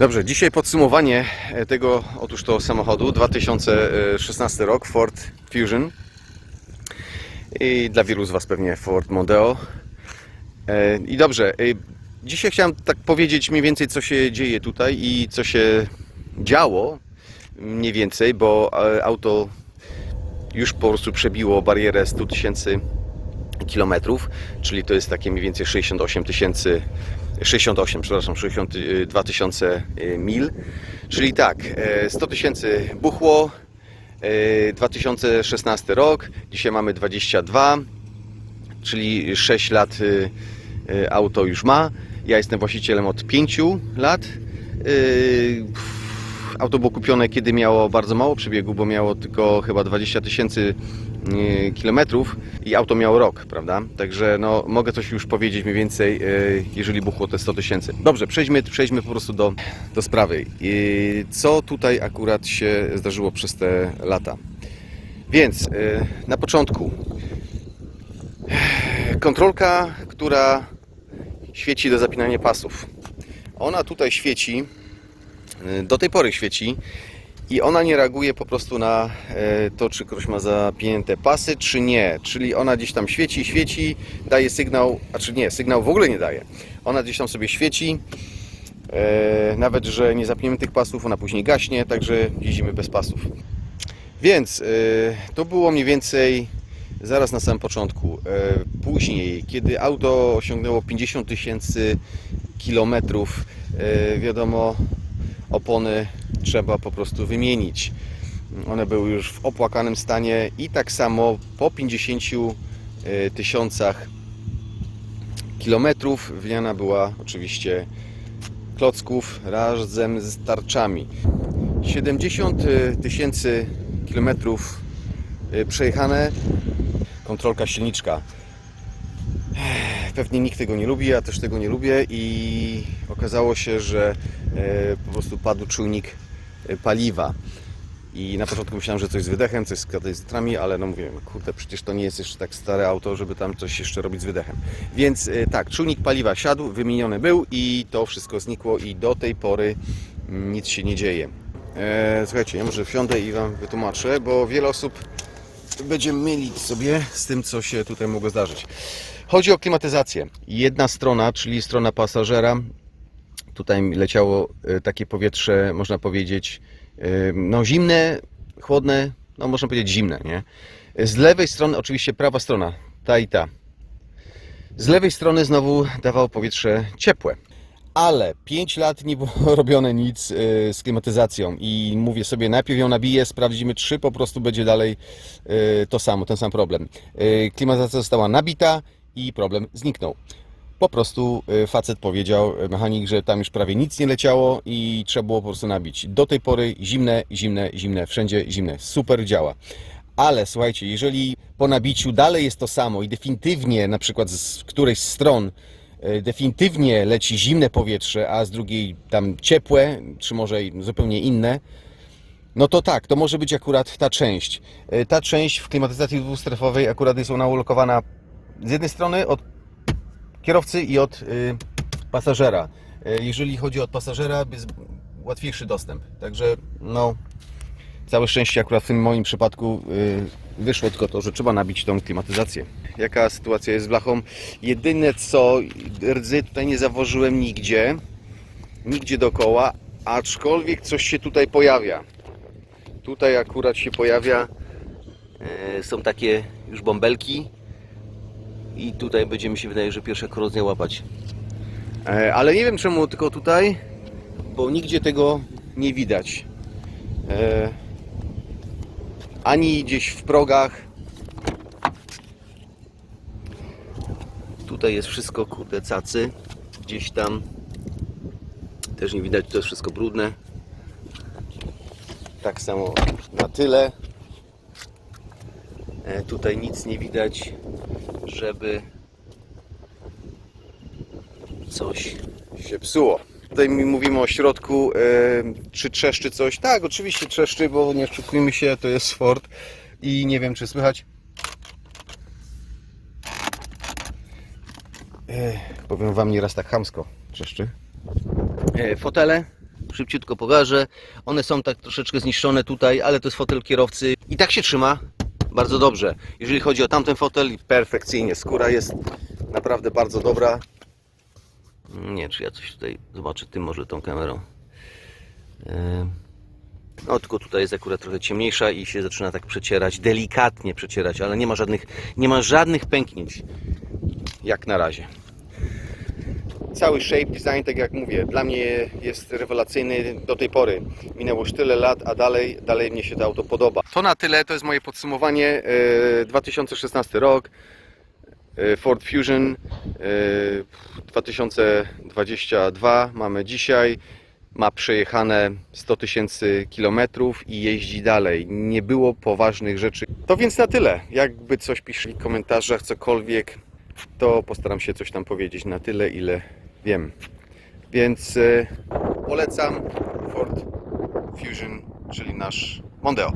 Dobrze, dzisiaj podsumowanie e, tego otóż to samochodu 2016 rok Ford Fusion i dla wielu z Was pewnie Ford Mondeo. E, I dobrze, e, dzisiaj chciałem tak powiedzieć mniej więcej co się dzieje tutaj i co się działo mniej więcej, bo auto już po prostu przebiło barierę 100 tysięcy kilometrów, czyli to jest takie mniej więcej 68 tysięcy 68, przepraszam, 62 tysiące y, mil. Czyli tak, e, 100 tysięcy buchło, e, 2016 rok, dzisiaj mamy 22, czyli 6 lat y, y, auto już ma. Ja jestem właścicielem od 5 lat. Auto było kupione, kiedy miało bardzo mało przebiegu, bo miało tylko chyba 20 tysięcy y, kilometrów i auto miało rok, prawda? Także no, mogę coś już powiedzieć mniej więcej, y, jeżeli buchło te 100 tysięcy. Dobrze, przejdźmy, przejdźmy po prostu do, do sprawy. Y, Co tutaj akurat się zdarzyło przez te lata? Więc y, na początku kontrolka, która świeci do zapinania pasów. Ona tutaj świeci, do tej pory świeci i ona nie reaguje po prostu na e, to, czy ktoś ma zapięte pasy, czy nie. Czyli ona gdzieś tam świeci, świeci, daje sygnał, a czy nie, sygnał w ogóle nie daje. Ona gdzieś tam sobie świeci, e, nawet że nie zapniemy tych pasów, ona później gaśnie, także jeździmy bez pasów. Więc e, to było mniej więcej zaraz na samym początku. Później, kiedy auto osiągnęło 50 tysięcy kilometrów, wiadomo, opony trzeba po prostu wymienić. One były już w opłakanym stanie i tak samo po 50 e, tysiącach kilometrów wymiana była oczywiście klocków razem z tarczami. 70 tysięcy kilometrów e, przejechane, kontrolka silniczka. Pewnie nikt tego nie lubi, ja też tego nie lubię i okazało się, że e, po prostu padł czujnik e, paliwa. I na początku myślałem, że coś z wydechem, coś z katalizatorami, ale no mówiłem, kurde, przecież to nie jest jeszcze tak stare auto, żeby tam coś jeszcze robić z wydechem. Więc e, tak, czujnik paliwa siadł, wymieniony był i to wszystko znikło i do tej pory nic się nie dzieje. Słuchajcie, ja może wsiądę i Wam wytłumaczę, bo wiele osób będzie mylić sobie z tym, co się tutaj mogło zdarzyć. Chodzi o klimatyzację. Jedna strona, czyli strona pasażera, tutaj leciało e, takie powietrze, można powiedzieć, e, no zimne, chłodne, no można powiedzieć zimne, nie? Z lewej strony oczywiście prawa strona, ta i ta. Z lewej strony znowu dawało powietrze ciepłe. Ale 5 lat nie było robione nic e, z klimatyzacją i mówię sobie, najpierw ją nabiję, sprawdzimy, czy po prostu będzie dalej e, to samo, ten sam problem. E, Klimatyzacja została nabita i problem zniknął. Po prostu facet powiedział, mechanik, że tam już prawie nic nie leciało i trzeba było po prostu nabić. Do tej pory zimne, zimne, zimne, wszędzie zimne. Super działa. Ale słuchajcie, jeżeli po nabiciu dalej jest to samo i definitywnie na przykład z którejś z stron definitywnie leci zimne powietrze, a z drugiej tam ciepłe, czy może zupełnie inne, no to tak, to może być akurat ta część. E, Ta część w klimatyzacji dwustrefowej akurat jest ona ulokowana z jednej strony od kierowcy i od y, pasażera. Y, jeżeli chodzi o pasażera, jest łatwiejszy dostęp. Także no, całe szczęście akurat w tym moim przypadku y, wyszło tylko to, że trzeba nabić tą klimatyzację. Jaka sytuacja jest z blachą? Jedyne co, rdzy tutaj nie założyłem nigdzie, nigdzie dookoła, aczkolwiek coś się tutaj pojawia. Tutaj akurat się pojawia, e, są takie już bąbelki i tutaj będzie mi się wydaje, że pierwsza korozja łapać. E, Ale nie wiem czemu tylko tutaj, bo nigdzie tego nie widać. E, Ani gdzieś w progach. Tutaj jest wszystko kurde cacy. Gdzieś tam też nie widać, to jest wszystko brudne. Tak samo na tyle. E, Tutaj nic nie widać, żeby coś się psuło. Tutaj mi mówimy o środku, e, czy trzeszczy coś. Tak, oczywiście trzeszczy, bo nie oszukujmy się, to jest Ford i nie wiem, czy słychać. E, powiem Wam nieraz tak chamsko trzeszczy. E, fotele szybciutko pokażę. One są tak troszeczkę zniszczone tutaj, ale to jest fotel kierowcy i tak się trzyma bardzo dobrze. Jeżeli chodzi o tamten fotel, perfekcyjnie. Skóra jest naprawdę bardzo dobra. Nie, czy ja coś tutaj zobaczę tym może tą kamerą. Yy. No tylko tutaj jest akurat trochę ciemniejsza i się zaczyna tak przecierać, delikatnie przecierać, ale nie ma żadnych, nie ma żadnych pęknięć. Jak na razie. Cały shape design, tak jak mówię, dla mnie jest rewelacyjny do tej pory. Minęło już tyle lat, a dalej, dalej mnie się to auto podoba. To na tyle, to jest moje podsumowanie. E, 2016 rok. E, Ford Fusion e, 2022 mamy dzisiaj. Ma przejechane 100 tysięcy kilometrów i jeździ dalej. Nie było poważnych rzeczy. To więc na tyle. Jakby coś piszli w komentarzach, cokolwiek, to postaram się coś tam powiedzieć na tyle, ile wiem. Więc e, polecam Ford Fusion, czyli nasz Mondeo.